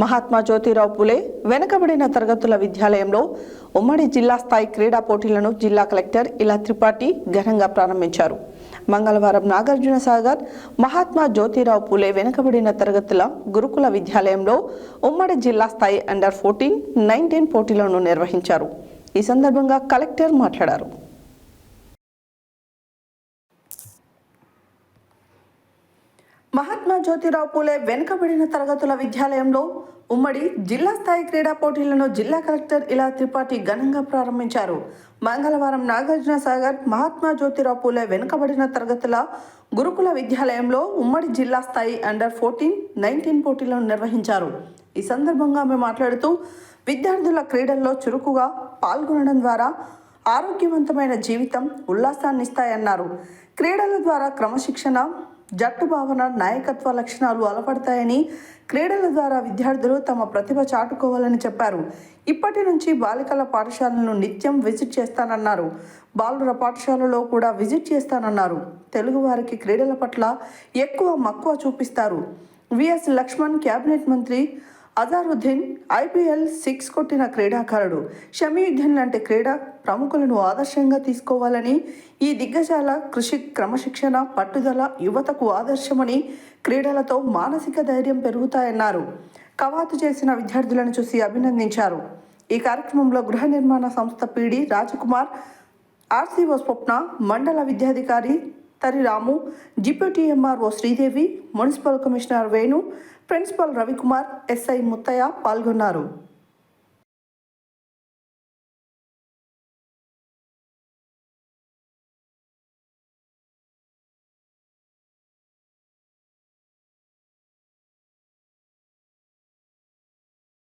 మహాత్మా జ్యోతిరావు పులే వెనుకబడిన తరగతుల విద్యాలయంలో ఉమ్మడి జిల్లా స్థాయి క్రీడా పోటీలను జిల్లా కలెక్టర్ ఇలా త్రిపాఠి ఘనంగా ప్రారంభించారు. మంగళవారం నాగార్జున సాగర్ మహాత్మా జ్యోతిరావు పులే వెనుకబడిన తరగతుల గురుకుల విద్యాలయంలో ఉమ్మడి జిల్లా స్థాయి అండర్ ఫోర్టీన్ నైన్టీన్ పోటీలను నిర్వహించారు. ఈ సందర్భంగా కలెక్టర్ మాట్లాడారు. మహాత్మా జ్యోతిరావు పూలే వెనుకబడిన తరగతుల విద్యాలయంలో ఉమ్మడి జిల్లా స్థాయి క్రీడా పోటీలను జిల్లా కలెక్టర్ ఇలా త్రిపాఠి ఘనంగా ప్రారంభించారు. మంగళవారం నాగార్జున సాగర్ మహాత్మా జ్యోతిరావు పూలే వెనుకబడిన తరగతుల గురుకుల విద్యాలయంలో ఉమ్మడి జిల్లా స్థాయి అండర్ ఫోర్టీన్ నైన్టీన్ పోటీలను నిర్వహించారు. ఈ సందర్భంగా ఆమె మాట్లాడుతూ విద్యార్థుల క్రీడల్లో చురుకుగా పాల్గొనడం ద్వారా ఆరోగ్యవంతమైన జీవితం ఉల్లాసాన్నిస్తాయన్నారు. క్రీడల ద్వారా క్రమశిక్షణ జట్టు భావన నాయకత్వ లక్షణాలు అలపడతాయని క్రీడల ద్వారా విద్యార్థులు తమ ప్రతిభ చాటుకోవాలని చెప్పారు. ఇప్పటి నుంచి బాలికల పాఠశాలను నిత్యం విజిట్ చేస్తానన్నారు. బాలుర పాఠశాలలో కూడా విజిట్ చేస్తానన్నారు. తెలుగువారికి క్రీడల పట్ల ఎక్కువ మక్కువ చూపిస్తారు. విఎస్ లక్ష్మణ్ కేబినెట్ మంత్రి అజారుద్దీన్ ఐపీఎల్ సిక్స్ కొట్టిన క్రీడాకారుడు. షమీయుద్దీన్ లాంటి క్రీడా ప్రముఖులను ఆదర్శంగా తీసుకోవాలని ఈ దిగ్గజాల కృషి క్రమశిక్షణ పట్టుదల యువతకు ఆదర్శమని క్రీడలతో మానసిక ధైర్యం పెరుగుతాయన్నారు. కవాతు చేసిన విద్యార్థులను చూసి అభినందించారు. ఈ కార్యక్రమంలో గృహ నిర్మాణ సంస్థ పీడి రాజకుమార్ ఆర్సీఓ స్వప్న మండల విద్యాధికారి తరిరాము deputy MRO Sridevi municipal commissioner Venu principal Ravikumar SI Muthaiah పాల్గొన్నారు.